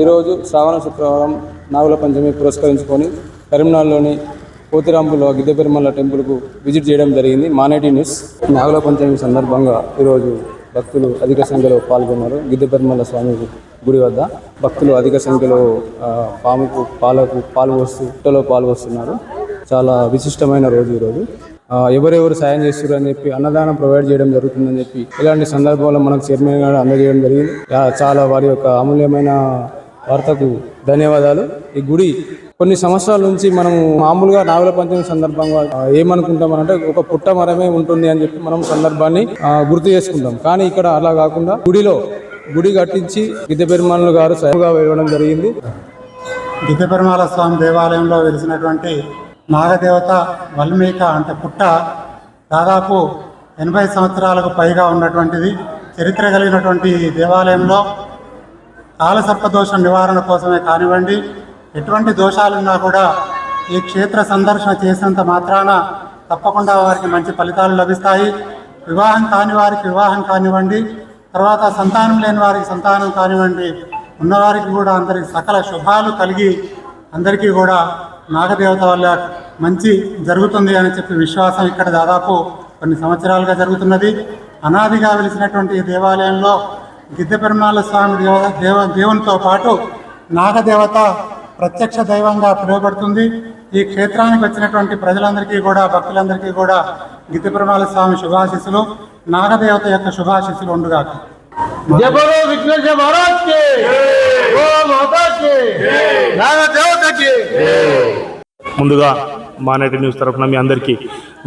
ఈరోజు శ్రావణ శుక్రవారం నాగుల పంచమి పురస్కరించుకొని కరీంనగర్లోని పోతిరాంపులో గిద్దపెరుమల టెంపుల్కు విజిట్ చేయడం జరిగింది. మానేటి న్యూస్. నాగుల పంచమి సందర్భంగా ఈరోజు భక్తులు అధిక సంఖ్యలో పాల్గొన్నారు. గిద్దపెరుమల స్వామి గుడి వద్ద భక్తులు అధిక సంఖ్యలో పాముకు పాలకు పాలు పోస్తూ పుట్టలో పాలు పోస్తున్నారు. చాలా విశిష్టమైన రోజు ఈరోజు. ఎవరెవరు సాయం చేస్తారు అని చెప్పి అన్నదానం ప్రొవైడ్ చేయడం జరుగుతుందని చెప్పి ఇలాంటి సందర్భంలో మనకు చైర్మన్ గారు అందజేయడం జరిగింది. చాలా వారి యొక్క అమూల్యమైన వార్తకు ధన్యవాదాలు. ఈ గుడి కొన్ని సంవత్సరాల నుంచి మనం మామూలుగా నాగుల పంచమి సందర్భంగా ఆ, ఏమనుకుంటామనంటే ఒక పుట్ట మరమే ఉంటుంది అని చెప్పి మనం సందర్భాన్ని గుర్తు చేసుకుంటాం. కానీ ఇక్కడ అలా కాకుండా గుడిలో గుడి కట్టించి గిద్దె గారు స్వయంగా వేయడం జరిగింది. గిద్దెపెరుమాల స్వామి దేవాలయంలో వెలిసినటువంటి నాగదేవత వల్మీక అంటే పుట్ట దాదాపు ఎనభై సంవత్సరాలకు పైగా ఉన్నటువంటిది. చరిత్ర కలిగినటువంటి దేవాలయంలో దేవాలయంలో కాలసర్పదోష నివారణ కోసమే కానివ్వండి ఎటువంటి దోషాలున్నా కూడా ఈ క్షేత్ర సందర్శన చేసినంత మాత్రాన తప్పకుండా వారికి మంచి ఫలితాలు లభిస్తాయి. వివాహం కాని వారికి వివాహం కానివ్వండి తర్వాత సంతానం లేని వారికి సంతానం కానివ్వండి ఉన్నవారికి కూడా అందరికి సకల శుభాలు కలిగి అందరికీ కూడా నాగదేవత వల్ల మంచి జరుగుతుంది అని చెప్పి విశ్వాసం ఇక్కడ దాదాపు కొన్ని సంవత్సరాలుగా జరుగుతున్నది అనాదిగా వెలిసినటువంటి ఈ దేవాలయంలో గిద్దె స్వామి దేవ దేవ దేవునితో పాటు నాగదేవత ప్రత్యక్ష దైవంగా పిలువబడుతుంది ఈ క్షేత్రానికి వచ్చినటువంటి ప్రజలందరికీ కూడా భక్తులందరికీ కూడా గిద్దె స్వామి శుభాశిస్సులు నాగదేవత యొక్క శుభాశిస్సులు ఉండుగాక నాగదేవ ముందుగా మానేటి న్యూస్ తరఫున మీ అందరికీ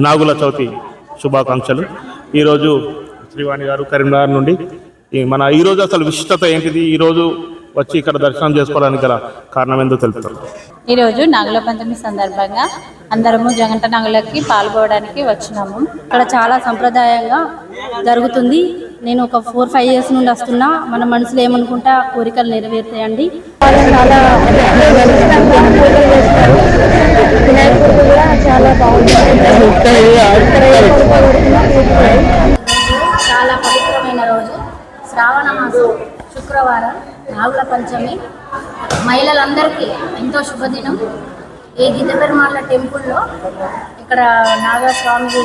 నాగుల చవితి శుభాకాంక్షలు. ఈరోజు శ్రీవాణి గారు కరీంనగర్ నుండి మన ఈరోజు అసలు విశిష్టత ఏంటిది? ఈరోజు వచ్చి ఇక్కడ దర్శనం చేసుకోవడానికి గల కారణం ఏందో తెలుపుతారు. ఈరోజు నాగుల పంచమి సందర్భంగా అందరము జగంట నాగులకి పాల్గొనడానికి వచ్చినాము. ఇక్కడ చాలా సంప్రదాయంగా జరుగుతుంది. నేను ఒక ఫోర్ ఫైవ్ ఇయర్స్ నుండి వస్తున్నా. మన మనసులో ఏమనుకుంటా కోరికలు నెరవేర్తాయండి. చాలా కూడా చాలా చాలా పవిత్రమైన రోజు. శ్రావణ మాసం శుక్రవారం నాగుల పంచమి. మహిళలందరికీ ఎంతో శుభదినం. ఈ గిద్దపెరుమాళ్ళ టెంపుల్లో ఇక్కడ నాగస్వామి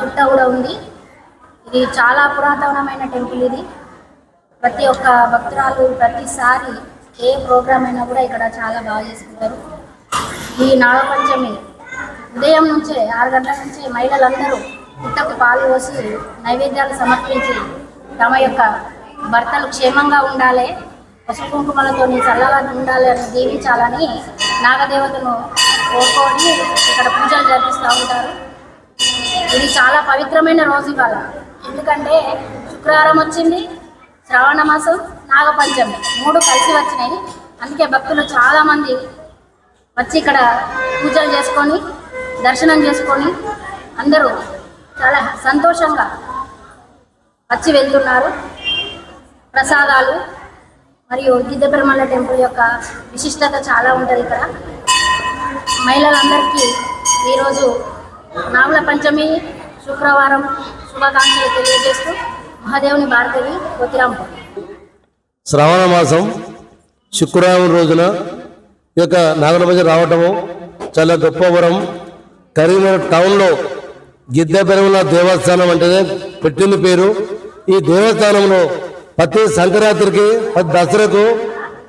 పుట్ట కూడా ఉంది. ఇది చాలా పురాతనమైన టెంపుల్ ఇది. ప్రతి ఒక్క భక్తురాలు ప్రతిసారి ఏ ప్రోగ్రామ్ అయినా కూడా ఇక్కడ చాలా బాగా చేసుకుంటారు ఈ నాగపంచమి ఉదయం నుంచే ఆరు గంటల నుంచి మహిళలందరూ పుట్టకు పాలు పోసి నైవేద్యాలు సమర్పించి తమ యొక్క భర్తలు క్షేమంగా ఉండాలి పసుపు కుంకుమలతో చల్లగా ఉండాలి అని దీవించాలని నాగదేవతను కోరుకొని ఇక్కడ పూజలు జరిపిస్తూ ఉంటారు. ఇది చాలా పవిత్రమైన రోజు ఇవాళ. ఎందుకంటే శుక్రవారం వచ్చింది శ్రావణ మాసం. నాగపంచమి. మూడు కలిసి వచ్చినాయి. అందుకే భక్తులు చాలామంది వచ్చి ఇక్కడ పూజలు చేసుకొని దర్శనం చేసుకొని అందరూ చాలా సంతోషంగా వచ్చి వెళ్తున్నారు. ప్రసాదాలు మరియు గిద్దపెరమల్ల టెంపుల్ యొక్క విశిష్టత చాలా ఉంటుంది ఇక్కడ. మహిళలందరికీ ఈరోజు నాగుల పంచమి శుక్రవారం శుభాకాంక్షలు తెలియజేస్తూ మహాదేవుని భారతవి కొతిరాంపూర్ శ్రావణ మాసం శుక్రవారం రోజున ఈ యొక్క నాగరభజ రావటము చాలా గొప్ప వరం కరీంనగర్ టౌన్లో గిద్దెపెరుగుల దేవస్థానం అంటేనే పెట్టింది పేరు. ఈ దేవస్థానంలో ప్రతి సంక్రాంతికి ప్రతి దసరాకు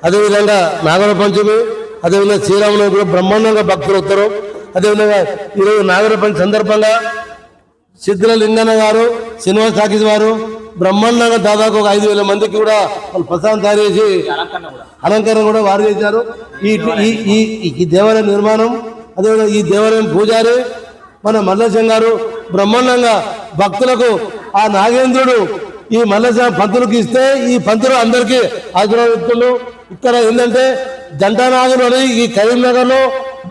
అదేవిధంగా నాగర పంచమి అదేవిధంగా శ్రీరాములు కూడా బ్రహ్మాండంగా భక్తులు వస్తారు. అదేవిధంగా ఈరోజు నాగర పంచమి సందర్భంగా సిద్ధుల లింగన్న గారు శ్రీనివాస్ టాకీస్ వారు బ్రహ్మాండంగా దాదాపు ఒక ఐదు వేల మందికి కూడా వాళ్ళు ప్రసాదం తయారు చేసి అలంకరణ కూడా వారు చేశారు. ఈ ఈ ఈ దేవాలయ నిర్మాణం అదేవిధంగా ఈ దేవాలయం పూజారి మన మల్లసం గారు బ్రహ్మాండంగా భక్తులకు ఆ నాగేంద్రుడు ఈ మల్లసం పంతులకు ఇస్తే ఈ పంతులు అందరికీ ఆశీర్వాదిస్తులు ఇక్కడ ఏంటంటే జంటానాగులు అనేది ఈ కరీంనగర్లో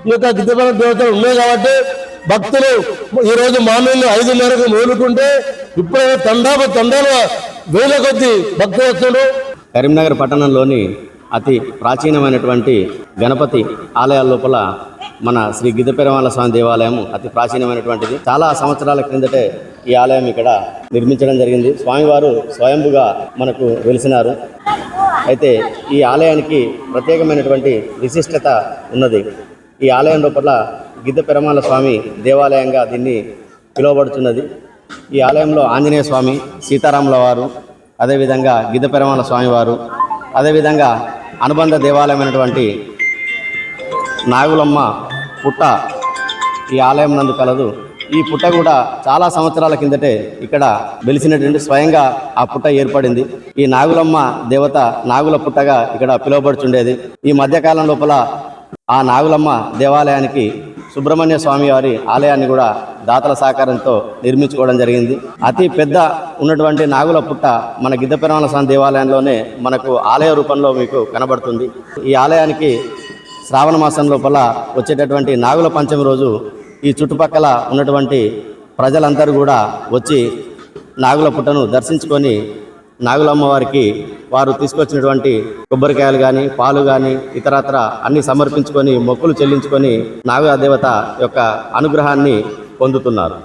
ఈ యొక్క గిద్దపల్లి దేవతలు ఉన్నాయి కాబట్టి భక్తులు ఈరోజు రోజు మార్నింగ్ ఐదున్నరకు మేలుకుంటే ఇప్పుడే తండాపు తండాలు వేల కొద్ది భక్తులు వస్తున్నారు కరీంనగర్ పట్టణంలోని అతి ప్రాచీనమైనటువంటి గణపతి ఆలయాల లోపల మన శ్రీ గిద్దపెరమాల స్వామి దేవాలయం అతి ప్రాచీనమైనటువంటిది. చాలా సంవత్సరాల క్రిందటే ఈ ఆలయం ఇక్కడ నిర్మించడం జరిగింది. స్వామివారు స్వయంభుగా మనకు వెలిసినారు. అయితే ఈ ఆలయానికి ప్రత్యేకమైనటువంటి విశిష్టత ఉన్నది. ఈ ఆలయం లోపల గిద్ద పెరమాల స్వామి దేవాలయంగా దీన్ని పిలువబడుతున్నది ఈ ఆలయంలో ఆంజనేయ స్వామి సీతారాముల వారు అదేవిధంగా గిద్ద పెరమాల స్వామివారు అదేవిధంగా అనుబంధ దేవాలయమైనటువంటి నాగులమ్మ పుట్ట ఈ ఆలయం నందు కలదు. ఈ పుట్ట కూడా చాలా సంవత్సరాల కిందటే ఇక్కడ వెలిసినటువంటి స్వయంగా ఆ పుట్ట ఏర్పడింది. ఈ నాగులమ్మ దేవత నాగుల పుట్టగా ఇక్కడ పిలువబడుచుండేది. ఈ మధ్యకాలం లోపల ఆ నాగులమ్మ దేవాలయానికి సుబ్రహ్మణ్య స్వామి వారి ఆలయాన్ని కూడా దాతల సహకారంతో నిర్మించుకోవడం జరిగింది. అతి పెద్ద ఉన్నటువంటి నాగుల పుట్ట మన గిద్దపెరమల స్వామి దేవాలయంలోనే మనకు ఆలయ రూపంలో మీకు కనబడుతుంది. ఈ ఆలయానికి శ్రావణ మాసం లోపల వచ్చేటటువంటి నాగుల పంచమి రోజు ఈ చుట్టుపక్కల ఉన్నటువంటి ప్రజలందరూ కూడా వచ్చి నాగుల పుట్టను దర్శించుకొని నాగులమ్మ వారికి వారు తీసుకొచ్చినటువంటి కొబ్బరికాయలు కానీ పాలు కానీ ఇతరత్ర అన్ని సమర్పించుకొని మొక్కులు చెల్లించుకొని నాగదేవత దేవత యొక్క అనుగ్రహాన్ని పొందుతున్నారు.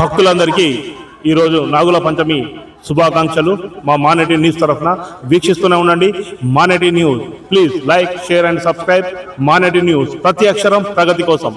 భక్తులందరికీ ఈరోజు నాగుల పంచమి శుభాకాంక్షలు. మా మానేటి న్యూస్ తరఫున వీక్షిస్తూనే ఉండండి. Maneti news please like share and subscribe Maneti news ప్రతి అక్షరం ప్రగతి కోసం.